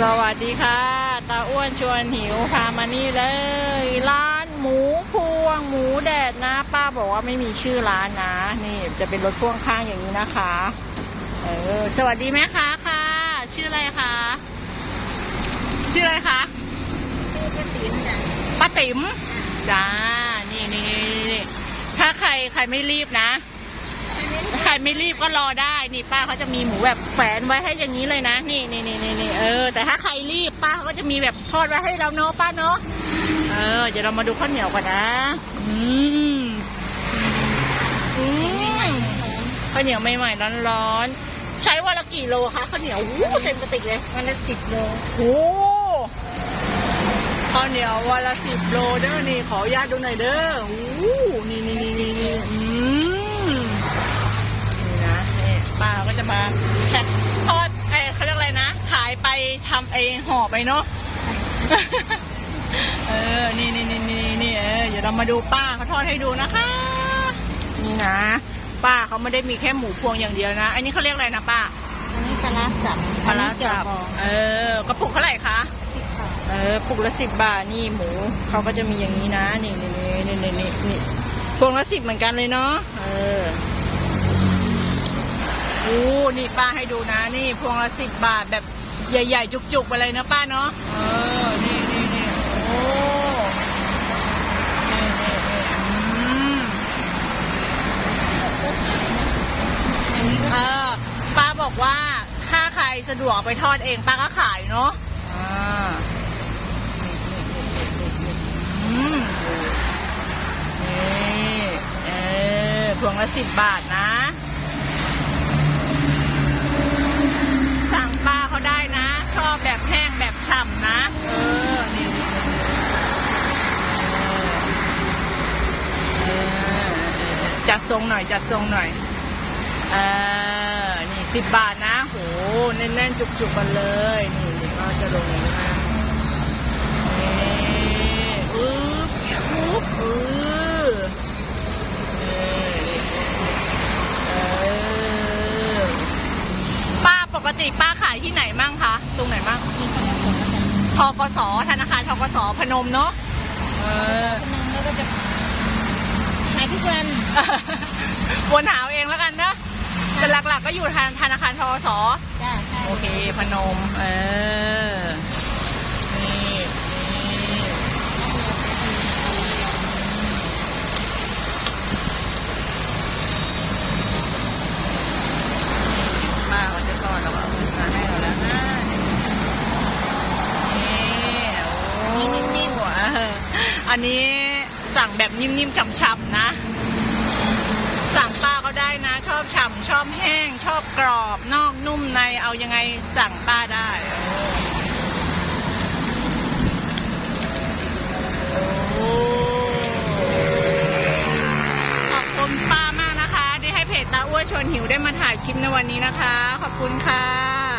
สวัสดีค่ะตาอ้วนชวนหิวพามานี่เลย ร้านหมูพวง หมูแดดนะ ป้าบอกว่าไม่มีชื่อร้านนะ นี่จะเป็นรถพ่วงข้างอย่างนี้นะคะเออสวัสดีแม่ค้าค่ะ ชื่ออะไรคะชื่ออะไรคะชื่อป้าติ๋มจ้ะป้าติ๋มจ้านี่นี่นี่ถ้าใครใครไม่รีบนะ ใครไม่รีบก็รอได้ นี่ป้าเขาจะมีหมูแบบแฝนไว้ให้อย่างนี้เลยนะ นี่นี่นี่นี่นี่เออ แต่ถ้าใครรีบป้าเขาก็จะมีแบบทอดไว้ให้เราเนาะป้าเนาะ เออ เดี๋ยวเรามาดูข้าวเหนียวก่อนนะ อืม อืมข้าวเหนียวใหม่ๆร้อนๆ ใช้วันละกี่โลคะข้าวเหนียววู้เต็มกระติกเลย วันละสิบโลโอ้ข้าวเหนียววันละสิบโลเด้อนี่ขออนุญาตดูหน่อยเด้อโอ้นี่นี่นี่นี่นี่อืมนี่นะนี่ป้าก็จะมาแพ็คทอดไอ้เขาเรียกอะไรนะ ขายไป ทำไอ้ห่อไปเนาะ เออ นี่นี่นี่นี่นี่เออเดี๋ยวเรามาดูป้าเขาทอดให้ดูนะคะ นี่นะ ป้าเขาไม่ได้มีแค่หมูพวงอย่างเดียวนะ อันนี้เขาเรียกอะไรนะป้า อันนี้ปลาร้าสับปลาร้าอันนี้เจียวสับบองเออกระปุกเท่าไหร่คะสิบบาทเออปุกละสิบบาท นี่หมูเขาก็จะมีอย่างนี้นะ นี่นี่นี่นี่นี่นี่พวงละสิบเหมือนกันเลยเนาะ เออโอ้นี่ป้าให้ดูนะ นี่พวงละสิบบาทแบบ ใหญ่ ๆ จุกๆไปเลยนะป้าเนาะเออนี่นี่นี่โอ้นี่นี่นี่อืมเออป้าบอกว่าถ้าใครสะดวกไปทอดเองป้าก็ขายเนาะอ่าอืมนี่เออพวงละสิบบาทนะ จัดทรงหน่อยจัดทรงหน่อยเออนี่สิบบาทนะโหแน่นๆจุกๆมันเลย นี่นี่ก็จะลงอย่างนี้นะนี่อึ๊บอึ๊บอือเออป้าปกติป้าขายที่ไหนมั่งคะ ตรงไหนมั่งมีคนละสองแล้วกันทกสธนาคารทกสพนมเนาะเออแล้วก็จะายทุกวัน วนหาเอาเองแล้วกันเนอะแต่หลักๆก็อยู่ธนาธนาคารทกสจ้าใช่โอเค พนม เออ นี่นี่ป้าเขาจะทอดแล้วก็เอาขึ้นมาให้เราแล้วนะนี่ โอ้นิ่มๆอะอันนี้ สั่งแบบนิ่มๆฉ่ำๆนะ สั่งป้าก็ได้นะ ชอบฉ่ำชอบแห้ง ชอบกรอบนอกนุ่มในเอายังไงสั่งป้าได้ขอบคุณป้ามากนะคะ ที่ให้เพจตาอ้วนชวนหิวได้มาถ่ายคลิปในวันนี้นะคะ ขอบคุณค่ะ